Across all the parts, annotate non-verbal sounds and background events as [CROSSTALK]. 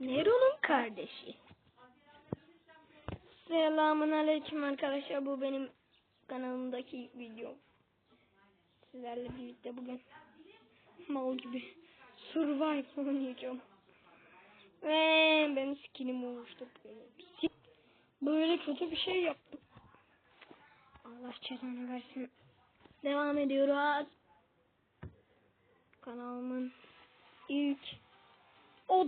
Nero'nun kardeşi. Selamun aleyküm arkadaşlar. Bu benim kanalımdaki videom. Sizlerle birlikte bugün mal gibi survive oynayacağım. Ve benim skinim oluştu. Böyle, kötü bir şey yaptım. Allah cezanı versin. Devam ediyoruz. Kanalımın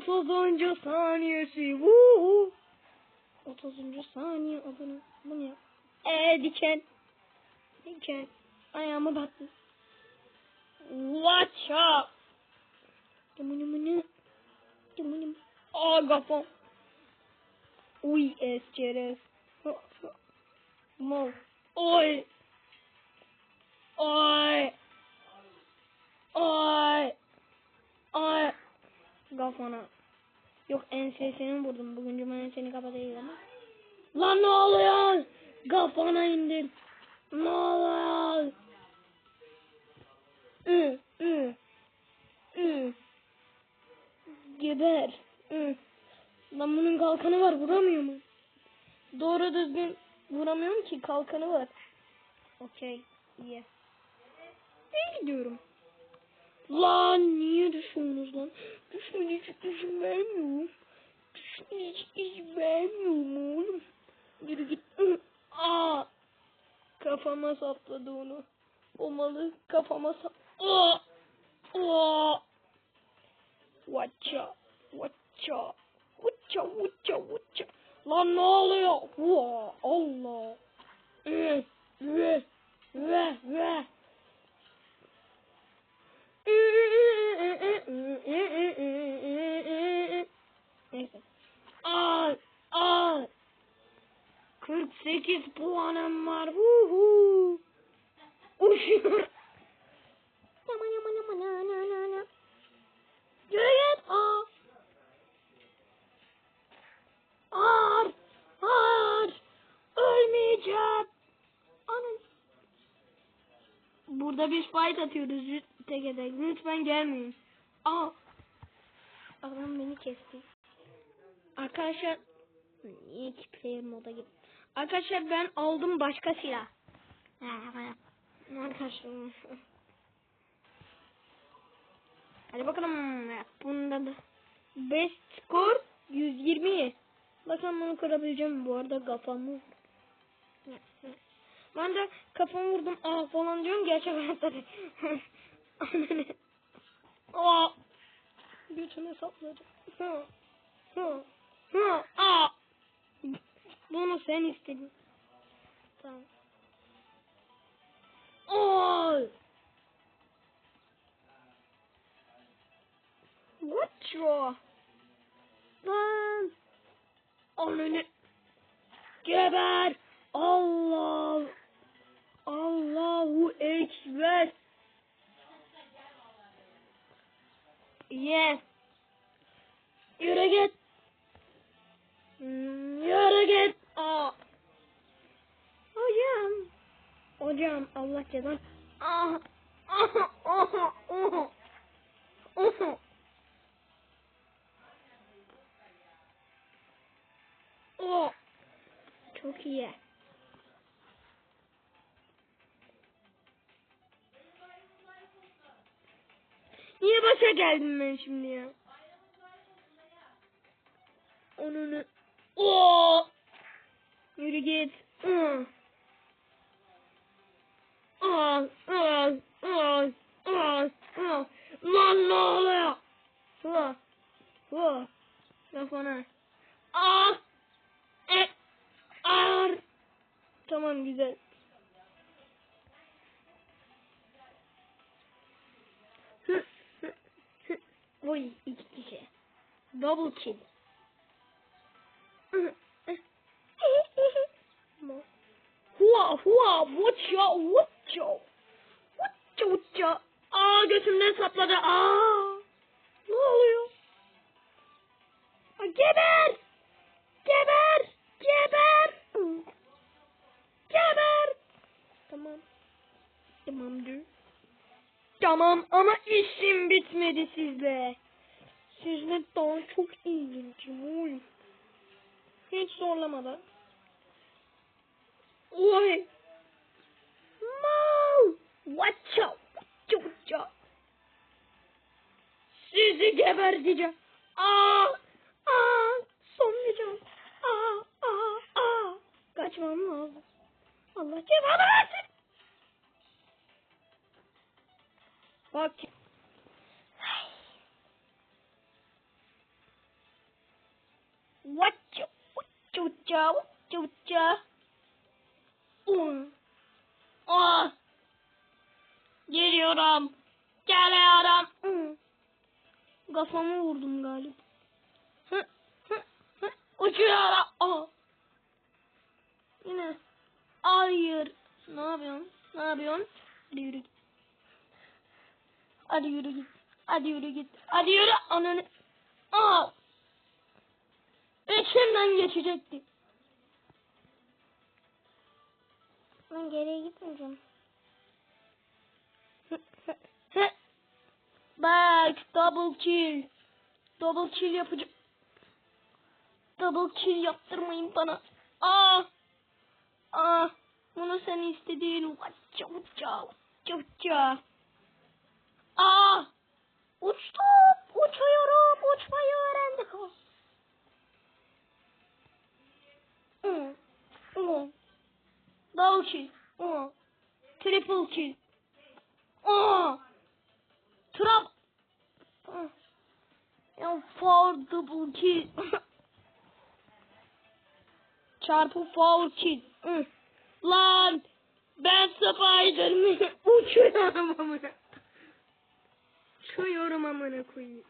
30. saniyesi. Woo! 30. saniye abone. Bunu yap. Eee diken. Diken. Ayağıma battı. Watch. Yamını mını. Yamını Aa kafam. Uy esçerez. Mal. Oy. Oy. Oy. Kafana. Yok ensesini vurdum. Bugün cuma enseni kapatayım ama. Lan ne oluyor? Kafana indir. Ne oluyor? Ü, ü, ü. Geber. Ü. Lan bunun kalkanı var vuramıyor mu? Doğru düzgün vuramıyorum ki kalkanı var. Okey. iyi. İyi gidiyorum. Lan niye düşüyorsunuz lan? Düşmene hiç izin vermiyorum. Düşmene hiç izin vermiyorum oğlum. Yürü git. Aa! Kafama sapladı onu. O malı kafama sap... Aa! Aa! Watcha! Watcha! Watcha! Watcha! Watcha! Lan ne oluyor? Vaa! Allah! Üh! Üh! Üh! Üh! Neyse. Al, al. 48 puanım var. Vuhu. Uçuyor. Yaman yaman yaman na na na na. Aa. Ağır. Ağır. Ölmeyeceğim. Anam. Burada biz fight atıyoruz tek tek. Lütfen gelmeyin. Aa. Adam beni kesti. Arkadaşlar iki player moda gittim? Arkadaşlar ben aldım başka silah. Arkadaşlar. [LAUGHS] Hadi bakalım. Bunda da best score 120. Bakalım bunu kırabileceğim. Bu arada kafamı ben de kafamı vurdum aa falan diyorum gerçek hayatta. [LAUGHS] Aa. Götüme sapladı. Hı. Hı. Hı. Aa. Bunu sen istedin. Tamam. Oy. What you? Lan. Ananı. Geber. Allah. Allahu Ekber. Yes. Yürü git. Hmm, Yürü git. Aa. Hocam. Hocam Allah cezan. Ah. Ah. Ah. Ah. Ah. Oh. Çok iyi. Geldim ben şimdi ya? Onunu. Oo! Yürü git. Hı. Al, al, al, al, al. Lan ne oluyor? Hı. Hı. Kafana. Ah! E! Ağır. Tamam güzel. Oy iki kişi. Double kill. Hua hua watcha watcha watcha watcha Aa götümden sapladı. Aa ne oluyor? Aa, geber geber geber geber. Tamam. Tamamdır. Tamam ama işim bitmedi sizle. Sizle daha çok ilgincim oğlum. Hiç zorlamadan. Oy. Mal. Watch out. Watch out. Sizi geberteceğim. Aa. Aa. Son bir can. Aa. Aa. Aa. Kaçmam lazım. Allah cezanı versin. Bak. Watcha, watcha. Un. Ah. Geliyorum. Geliyorum. Hı. Kafamı vurdum galiba. Hı, hı, hı. Uçuyorum. Ah. Yine. Hayır. Ne yapıyorsun? Ne yapıyorsun? Hadi yürü git. Hadi yürü git. Hadi yürü git. Hadi yürü. Ananı. Aa. İçimden geçecekti. Ben geriye gitmeyeceğim. [LAUGHS] Bak double kill. Double kill yapacağım. Double kill yaptırmayın bana. Aa. Aa. Bunu sen istediğin. Uça uça. Uça uça. Aa. Uçtum. Uçuyorum. Uçmayı öğrendik. Double kill. Hı. Triple kill. Aa. Trap. Hı. Ya four double kill. Çarpı four kill. Hı. Lan ben Spiderman [LAUGHS] uçuyorum amına. Uçuyorum amına koyayım.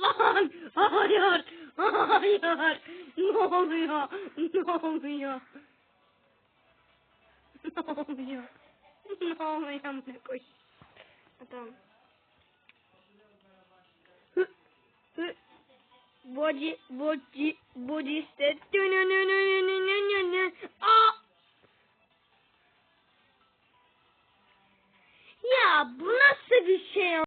Lan hayır hayır ne oluyor ne oluyor ne oluyor ne oluyor amına. Hı, hı. Body, body, body set. Aa! Ya bu nasıl bir şey